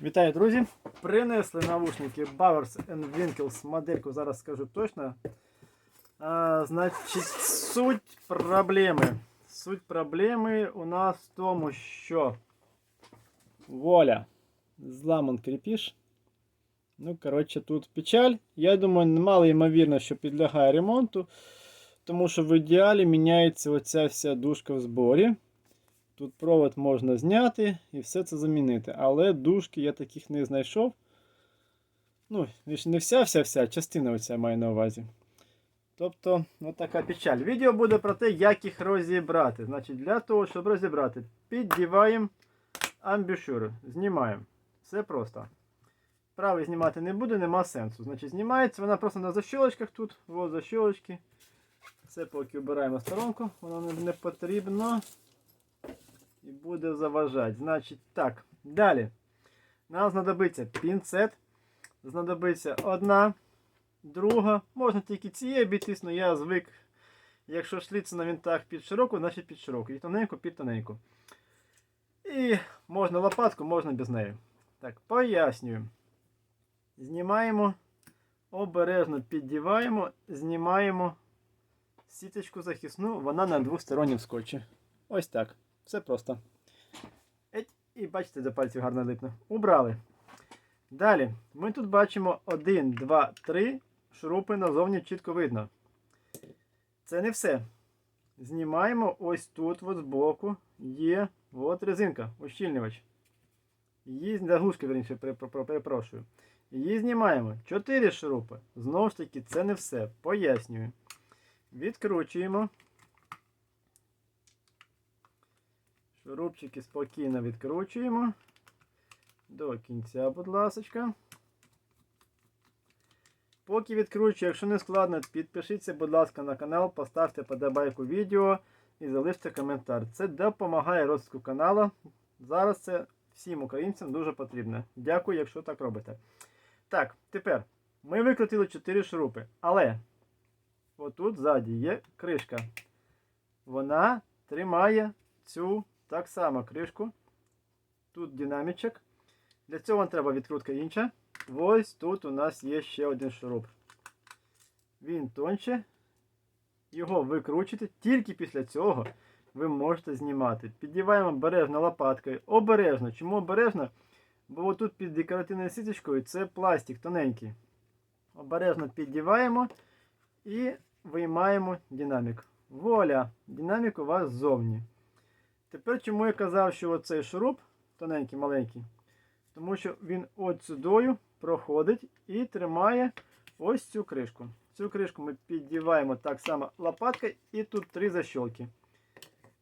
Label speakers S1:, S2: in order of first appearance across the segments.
S1: Вітаю, друзі! Принесли навушники Bowers Winkles, модельку зараз скажу точно. А, значить, суть проблеми. Суть проблеми у нас в тому, що воля. Зламан кріпіш. Ну, коротше, тут печаль. Я думаю, мало ймовірно, що підлягає ремонту. Тому що в ідеалі міняється оця вся дужка в зборі. Тут провод можна зняти і все це замінити. Але дужки я таких не знайшов. Ну, не вся вся вся частина оця маю на увазі. Тобто, от така печаль. Відео буде про те, як їх розібрати. Значить, для того, щоб розібрати, піддіваємо амбушюри. Знімаємо. Все просто. Правий знімати не буде, нема сенсу. Значить, знімається вона просто на защолочках тут. Ось защолочки. Це поки обираємо сторонку, воно не потрібно і буде заважати. Значить, так, далі. Нам знадобиться пінцет. Знадобиться одна, друга. Можна тільки цією обійтись, але я звик. Якщо шліться на вінтах під широку, значить під широку. І тоненьку під тоненьку. І можна лопатку, можна без неї. Так, пояснюю. Знімаємо, обережно піддіваємо, знімаємо сіточку захисну, вона на двостороннім скотчі. Ось так. Все просто. Еть, і бачите, до пальців гарно липне. Убрали. Далі, ми тут бачимо 1, 2, 3 шурупи назовні чітко видно. Це не все. Знімаємо ось тут, от збоку, є от резинка, ущільнювач. Її заглушка, верніше, перепрошую. Її знімаємо. 4 шурупи. Знову ж таки, це не все. Пояснюю. Відкручуємо. Шурупчики спокійно відкручуємо. До кінця, будь ласочка. Поки відкручую, якщо не складно, підпишіться, будь ласка, на канал, поставте подобайку відео і залиште коментар. Це допомагає розвитку каналу. Зараз це всім українцям дуже потрібно. Дякую, якщо так робите. Так, тепер ми викрутили 4 шурупи, але отут ззаді є кришка. Вона тримає цю так само кришку. Тут динамічок. Для цього нам треба відкрутка інша. Ось тут у нас є ще один шуруп. Він тонче. Його викручуєте. Тільки після цього ви можете знімати. Піддіваємо обережно лопаткою. Обережно. Чому обережно? Бо отут під декоративною сіточкою це пластик тоненький. Обережно піддіваємо і виймаємо динамік. Воля! Динамік у вас ззовні. Тепер чому я казав, що оцей шуруп тоненький, маленький, тому що він от проходить і тримає ось цю кришку. Цю кришку ми піддіваємо так само лопаткою і тут три защолки.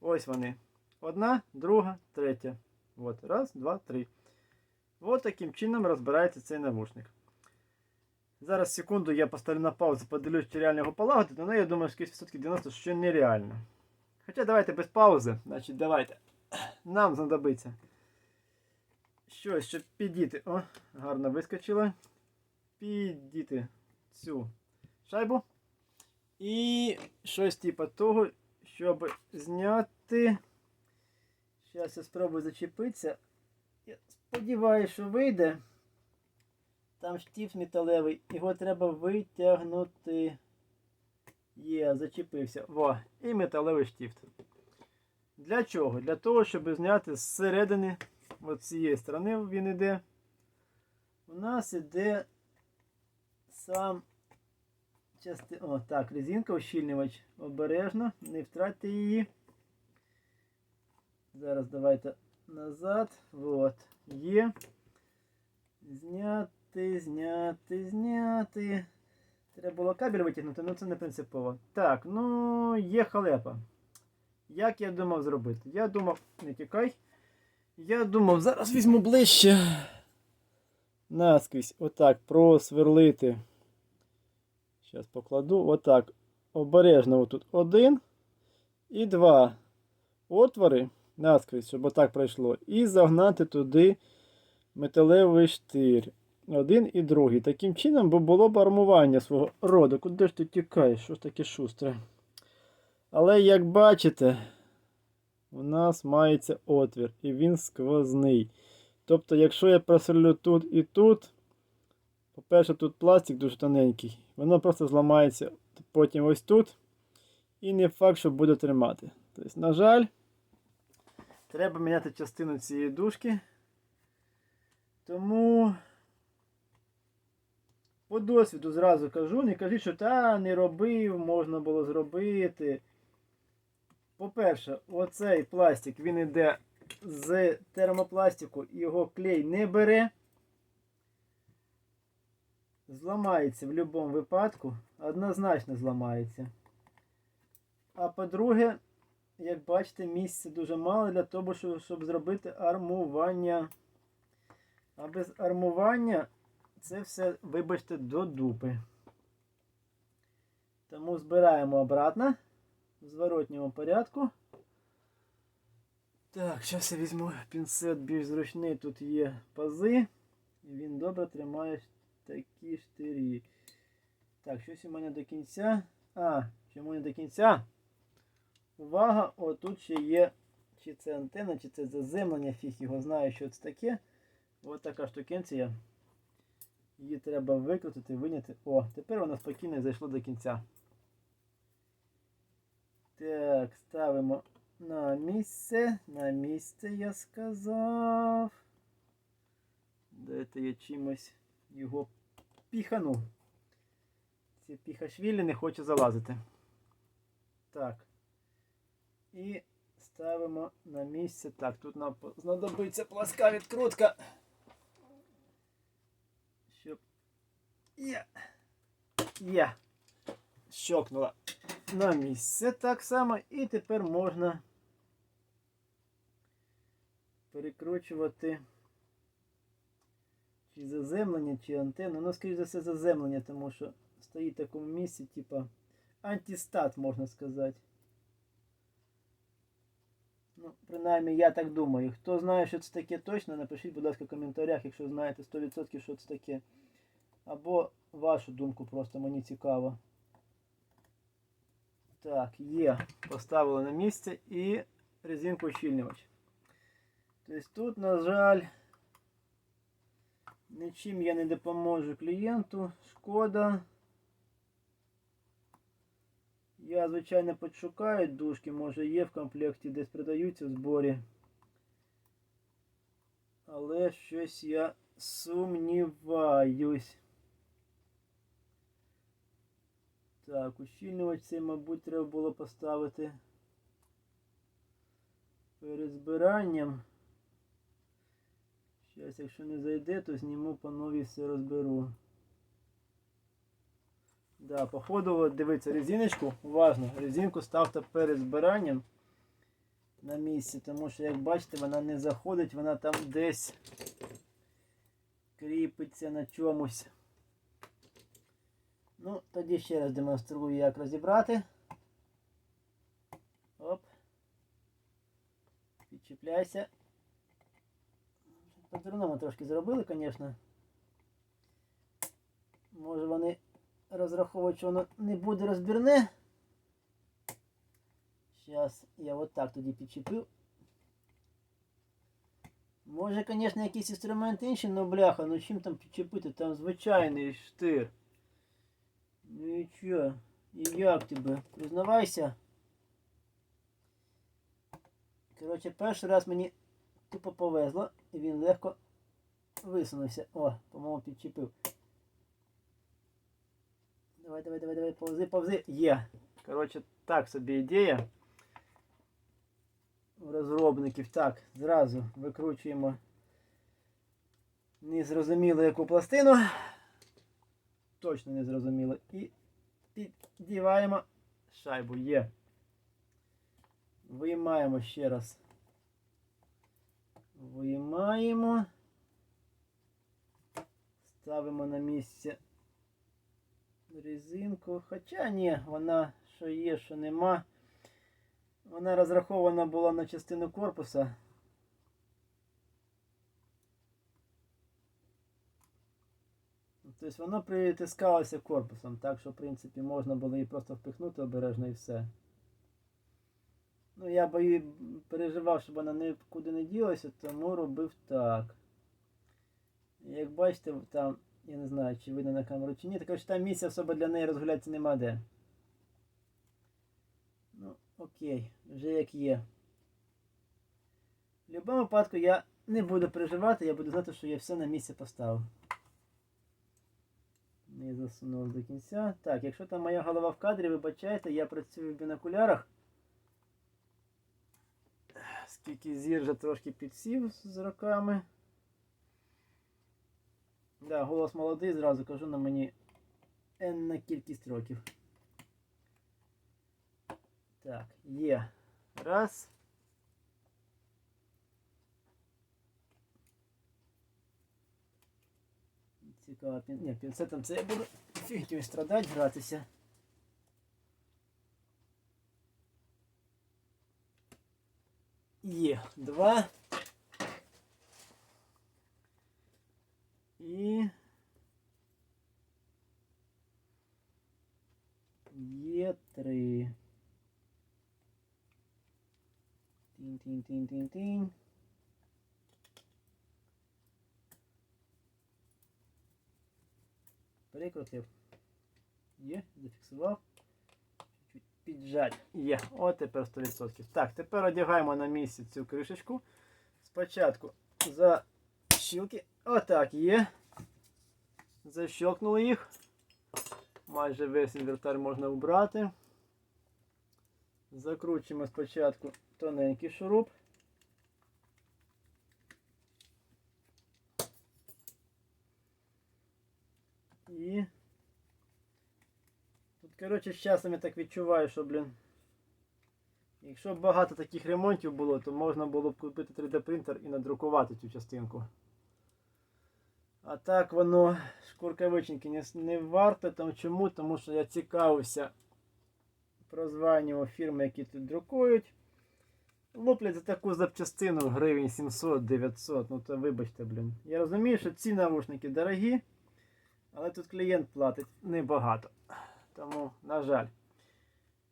S1: Ось вони. Одна, друга, третя. От, раз, два, три. От таким чином розбирається цей навушник. Зараз секунду я поставлю на паузу, подивлюсь, чи реально його полагодити, але я думаю, що 90 що нереально. Хоча давайте без паузи. Значить, давайте. Нам знадобиться щось, щоб підійти. О, гарно вискочило. Підійти цю шайбу. І щось типу того, щоб зняти. Зараз я спробую зачепитися. Я сподіваюся, що вийде. Там штифт металевий, його треба витягнути. Є, зачепився. Во, і металевий штифт. Для чого? Для того, щоб зняти зсередини, от з цієї сторони він іде. У нас іде сам части... О, так, резинка, ущільнювач. Обережно, не втратьте її. Зараз давайте назад. Вот. Є. Зняти, зняти, зняти. Треба було кабель витягнути, але це не принципово. Так, ну є халепа. Як я думав зробити? Я думав, не тікай. Я думав, зараз візьму ближче. Наскрізь, отак, просверлити. Зараз покладу. Отак. Обережно отут один і два отвори наскрізь, щоб отак пройшло. І загнати туди металевий штир. Один і другий. Таким чином, бо було б армування свого роду. Куди ж ти тікаєш? Що ж таке шустре? Але як бачите, у нас мається отвір, і він сквозний. Тобто, якщо я просверлю тут і тут, по-перше, тут пластик дуже тоненький, воно просто зламається потім ось тут. І не факт, що буде тримати. Тобто, на жаль, треба міняти частину цієї дужки. Тому по досвіду зразу кажу, не кажіть, що та не робив, можна було зробити. По-перше, оцей пластик він іде з термопластику, його клей не бере. Зламається в будь-якому випадку, однозначно зламається. А по-друге, як бачите, місця дуже мало для того, щоб зробити армування. А без армування це все, вибачте, до дупи. Тому збираємо обратно в зворотньому порядку. Так, зараз я візьму пінцет більш зручний. Тут є пази. І він добре тримає такі штирі. Так, щось у мене до кінця. А, чому не до кінця? Увага! Отут ще є. Чи це антенна, чи це заземлення, фіг його знає, що це таке. Ось така штукенція. Її треба викрутити, виняти. О, тепер вона спокійно зайшла до кінця. Так, ставимо на місце. На місце я сказав. Дайте я чимось його піхану. Ці піхашвілі не хоче залазити. Так. І ставимо на місце. Так, тут нам знадобиться пласка відкрутка. Щоб. Є. Є. Щокнула на місце так само. І тепер можна перекручувати чи заземлення, чи антенну. Ну, скоріш за все, заземлення, тому що стоїть в такому місці, типа антистат, можна сказати. Ну, принаймні, я так думаю. Хто знає, що це таке точно, напишіть, будь ласка, в коментарях, якщо знаєте 100% що це таке. Або вашу думку просто мені цікаво. Так, є. Поставили на місце і резинку ущільнювач. Тобто тут, на жаль, нічим я не допоможу клієнту. Шкода. Я, звичайно, підшукаю дужки, може є в комплекті, десь продаються в зборі. Але щось я сумніваюсь. Так, ущільнювач цей, мабуть, треба було поставити перед збиранням. Зараз, якщо не зайде, то зніму по новій все розберу. Да, походу, дивіться резиночку, уважно, резинку ставте перед збиранням на місці, тому що, як бачите, вона не заходить, вона там десь кріпиться на чомусь. Ну, тоді ще раз демонструю, як розібрати. Оп. Підчіпляйся. По-дурному трошки зробили, звісно. Може вони розраховують, що воно не буде розбірне. Зараз я от так тоді підчепив. Може, звісно, якийсь інструмент інший, але бляха, ну чим там підчепити? Там звичайний штир. Ну і чо? І як тебе? Признавайся. Коротше, перший раз мені тупо повезло і він легко висунувся. О, по-моєму, підчепив. Давай, давай, давай, давай, повзи, повзи. Є. Коротше, так собі ідея. У розробників. Так, зразу викручуємо незрозуміло яку пластину. Точно не зрозуміло. І піддіваємо шайбу. Є. Виймаємо ще раз. Виймаємо. Ставимо на місце резинку. Хоча ні, вона що є, що нема. Вона розрахована була на частину корпуса. Тобто воно притискалося корпусом, так що в принципі можна було її просто впихнути обережно і все. Ну, я бої переживав, щоб вона нікуди не ділася, тому робив так. як бачите, там, я не знаю, чи видно на камеру чи ні, так що там місця особо для неї розгулятися нема де. Ну, окей, вже як є. В будь-якому випадку я не буду переживати, я буду знати, що я все на місце поставив. Не засунув до кінця. Так, якщо там моя голова в кадрі, вибачайте, я працюю в бінокулярах. Скільки зір вже трошки підсів з роками. Да, голос молодий, зразу кажу на мені енна кількість років. Так, є. Раз. Цікаво. Ні, пінцетом це я буду фігтю страдати, гратися. Є. Два. І. Є три. Тінь-тінь-тінь-тінь-тінь. Прикрутив. Є, зафіксував. Піджать. Є. От тепер 100%. Так, тепер одягаємо на місці цю кришечку. Спочатку за щілки. Отак є. Защелкнули їх. Майже весь інвертар можна убрати. Закручуємо спочатку тоненький шуруп. І тут, коротше, з часом я так відчуваю, що, блін. Якщо б багато таких ремонтів було, то можна було б купити 3D принтер і надрукувати цю частинку. А так воно шкуркавиченьки не, не варто. Там чому? Тому що я цікавився прозванням фірми, які тут друкують. Луплять за таку запчастину гривень 700-900. Ну то вибачте, блін. Я розумію, що ці навушники дорогі, але тут клієнт платить небагато. Тому, на жаль.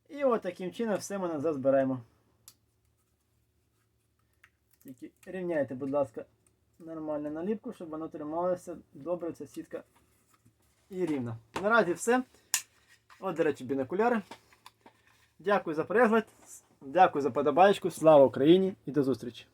S1: І от таким чином все ми назад збираємо. Тільки рівняйте, будь ласка, нормальну наліпку, щоб воно трималося добре, ця сітка і рівна. Наразі все. От, до речі, бінокуляри. Дякую за перегляд. Дякую за подобаєчку. Слава Україні і до зустрічі!